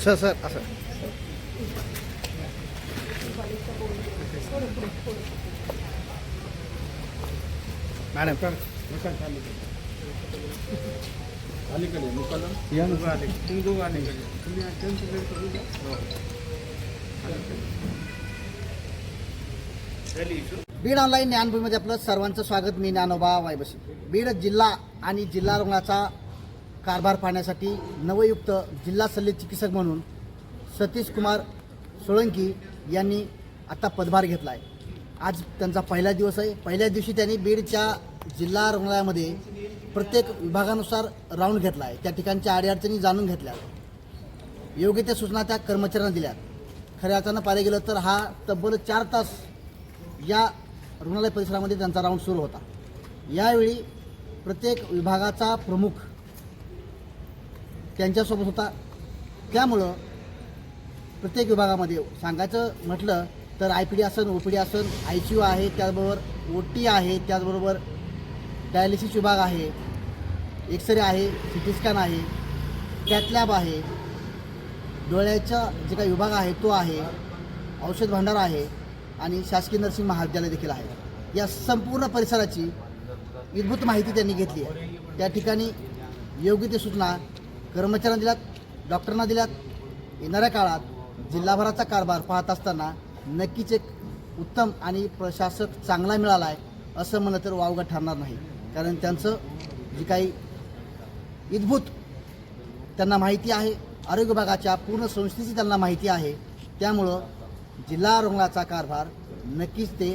Sir sir असं madam अलीकडे मुकादम या दोघं आले तुम्ही दोघं अलीकडे तुम्ही त्यांचं वेळ करू द्या बीड ऑनलाईन ज्ञानभूमीमध्ये आपलं सर्वांचं स्वागत. मी ज्ञानोबा वायबशी. बीड जिल्हा आणि जिल्हा रुग्णाचा कारभार पाहण्यासाठी नवयुक्त जिल्हा शल्य चिकित्सक म्हणून सतीश कुमार सोळंकी यांनी आता पदभार घेतला आहे आज त्यांचा पहिला दिवस आहे. पहिल्या दिवशी त्यांनी बीडच्या जिल्हा रुग्णालयामध्ये प्रत्येक विभागानुसार राऊंड घेतला आहे त्या ठिकाणच्या अडीअडचणी जाणून घेतल्या. योग्य त्या सूचना त्या कर्मचाऱ्यांना दिल्या खऱ्या अर्थानं पाहिलं गेलं तर हा तब्बल चार तास या रुग्णालय परिसरामध्ये त्यांचा राऊंड सुरू होता. यावेळी प्रत्येक विभागाचा प्रमुख त्यांच्यासोबत होता. त्यामुळं प्रत्येक विभागामध्ये सांगायचं म्हटलं तर आय पी डी असन ओ पी डी असन आय सी यू आहे त्याचबरोबर ओ टी आहे त्याचबरोबर डायलिसिस विभाग आहे एक्सरे आहे सी टी स्कॅन आहे कॅटलॅब आहे डोळ्याचा जे काही विभाग आहे तो आहे औषध भांडार आहे आणि शासकीय नर्सिंग महाविद्यालय देखील आहे. या संपूर्ण परिसराची विद्भूत माहिती त्यांनी घेतली आहे. त्या ठिकाणी योग्य ते सूचना कर्मचाऱ्यांना दिल्यात डॉक्टरांना दिल्यात. येणाऱ्या काळात जिल्हाभराचा कारभार पाहत असताना नक्कीच एक उत्तम आणि प्रशासक चांगला मिळाला आहे असं म्हणलं तर वावगं ठरणार नाही. कारण त्यांचं जी काही इद्भूत त्यांना माहिती आहे आरोग्य विभागाच्या पूर्ण संस्थेची त्यांना माहिती आहे त्यामुळं जिल्हा रुग्णाचा कारभार नक्कीच ते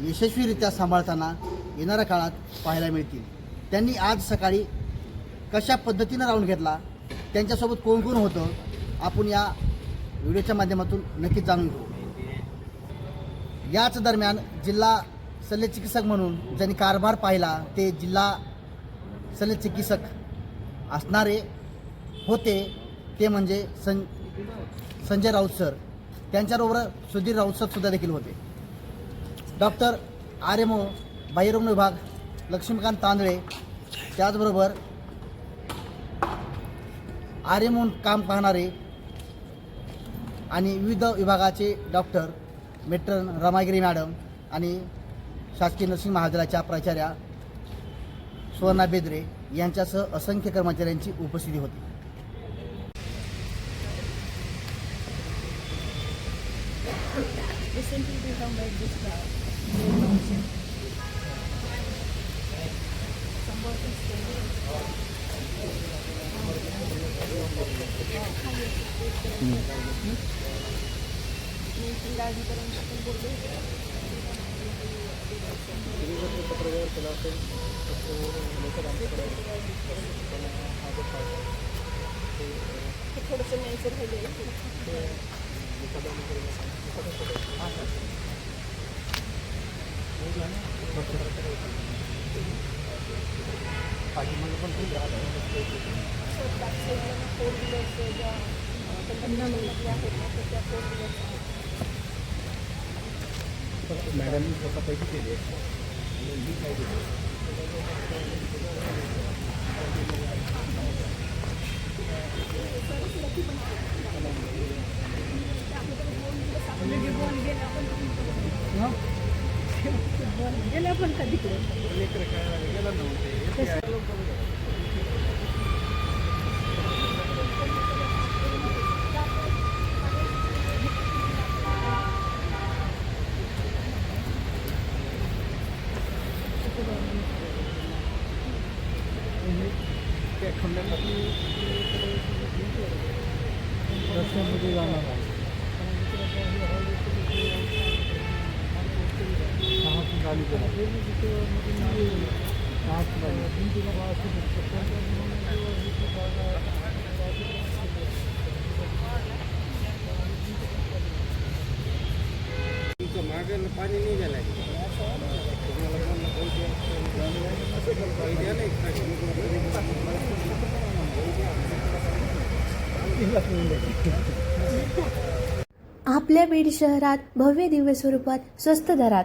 यशस्वीरित्या सांभाळताना येणाऱ्या काळात पाहायला मिळतील. त्यांनी आज सकाळी कशा पद्धतीनं राऊंड घेतला त्यांच्यासोबत कोण कोण होतं आपण या व्हिडिओच्या माध्यमातून नक्कीच जाणून घेऊ. याच दरम्यान जिल्हा शल्यचिकित्सक म्हणून ज्यांनी कारभार पाहिला ते जिल्हा शल्यचिकित्सक असणारे होते ते म्हणजे सं संजय राऊत सर. त्यांच्याबरोबर सुधीर राऊत सर सुद्धा देखील होते. डॉक्टर आर एम ओ बाह्यरुग्ण विभाग लक्ष्मीकांत तांदळे त्याचबरोबर आर एम ओन काम पाहणारे आणि विविध विभागाचे डॉक्टर मेट्रन रमागिरी मॅडम आणि शासकीय नर्सिंग महाविद्यालयाच्या प्राचार्या सुवर्णा बेदरे यांच्यासह असंख्य कर्मचाऱ्यांची उपस्थिती होती. Recently we have made this uh, ते थोडंसं न्यायचं राहिले फोर व्हीलर्स मॅडमनी स्वतः पैसे केले मी काय दिले गेल्या पण कधी काय त्या खंडामध्ये जाणार पाणी नाही गेलं आपल्या बीड शहरात भव्य दिव्य स्वरूपात स्वस्त दरात